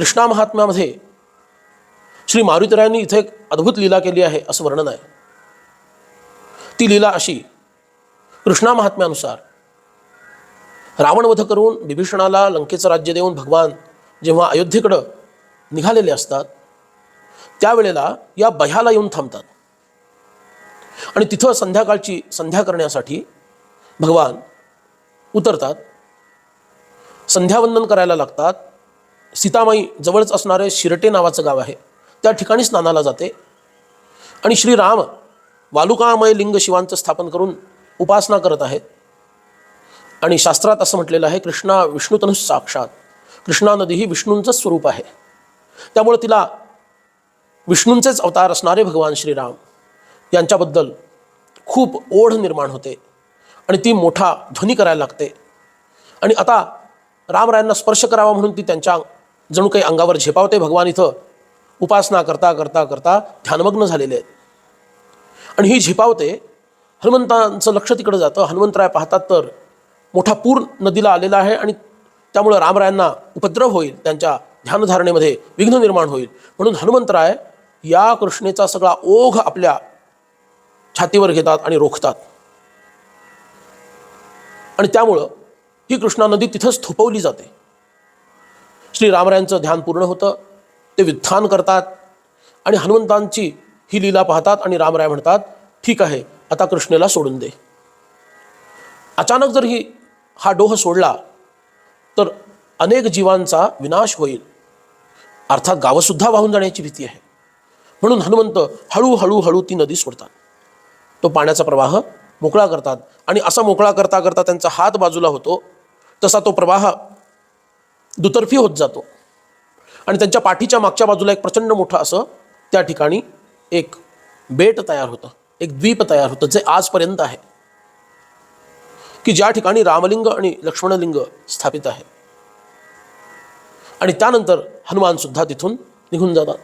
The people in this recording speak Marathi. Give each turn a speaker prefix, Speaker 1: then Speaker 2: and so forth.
Speaker 1: कृष्णा महात्म्यामध्ये श्री मारुतरायांनी इथे एक अद्भुत लीला केली आहे असं वर्णन आहे. ती लीला अशी कृष्णा महात्म्यानुसार रावणवध करून विभीषणाला लंकेचं राज्य देऊन भगवान जेव्हा अयोध्येकडं निघालेले असतात त्यावेळेला या बह्याला येऊन थांबतात. आणि तिथं संध्याकाळची संध्या करण्यासाठी भगवान उतरतात संध्यावंदन करायला लागतात सीतामाई जवळच असणारे शिरटे नावाचं गाव आहे. त्या ठिकाणी स्नानाला जाते. आणि श्रीराम वालुकामय लिंग शिवांचं स्थापन करून उपासना करत आहेत. आणि शास्त्रात असं म्हटलेलं आहे कृष्णा विष्णुतनु साक्षात. कृष्णा नदी ही विष्णूंचं स्वरूप आहे. त्यामुळे तिला विष्णूंचेच अवतार असणारे भगवान श्रीराम यांच्याबद्दल खूप ओढ निर्माण होते. आणि ती मोठा ध्वनी करायला लागते. आणि आता रामरायांना स्पर्श करावा म्हणून ती त्यांच्या जणू काही अंगावर झेपावते भगवान इथं. उपासना करता करता करता ध्यानमग्न झालेले आहेत. आणि ही झेपावते हनुमंतांचं लक्ष तिकडं जातं. हनुमंतराय पाहतात तर मोठा पूर नदीला आलेला आहे आणि त्यामुळं रामरायांना उपद्रव होईल. त्यांच्या ध्यानधारणेमध्ये विघ्न निर्माण होईल. म्हणून हनुमंतराय या कृष्णेचा सगळा ओघ आपल्या छातीवर घेतात आणि रोखतात. आणि त्यामुळं ही कृष्णा नदी तिथंच थोपवली जाते. श्री रामरायांचं ध्यान पूर्ण होतं. ते वित्थान करतात आणि हनुमंतांची ही लीला पाहतात आणि रामराय म्हणतात ठीक आहे आता कृष्णेला सोडून दे. अचानक जर ही हा डोह सोडला तर अनेक जीवांचा विनाश होईल. अर्थात गावंसुद्धा वाहून जाण्याची भीती आहे. म्हणून हनुमंत हळूहळू हळू ती नदी सोडतात. तो पाण्याचा प्रवाह मोकळा करतात आणि असा मोकळा करता करता त्यांचा हात बाजूला होतो. तसा तो प्रवाह दुतर्फी होत जातो. आणि त्यांच्या पाठीच्या मागच्या बाजूला एक प्रचंड मोठं असं त्या ठिकाणी एक बेट तयार होतं. एक द्वीप तयार होतं जे आजपर्यंत आहे. की ज्या ठिकाणी रामलिंग आणि लक्ष्मणलिंग स्थापित आहे. आणि त्यानंतर हनुमानसुद्धा तिथून निघून जातात.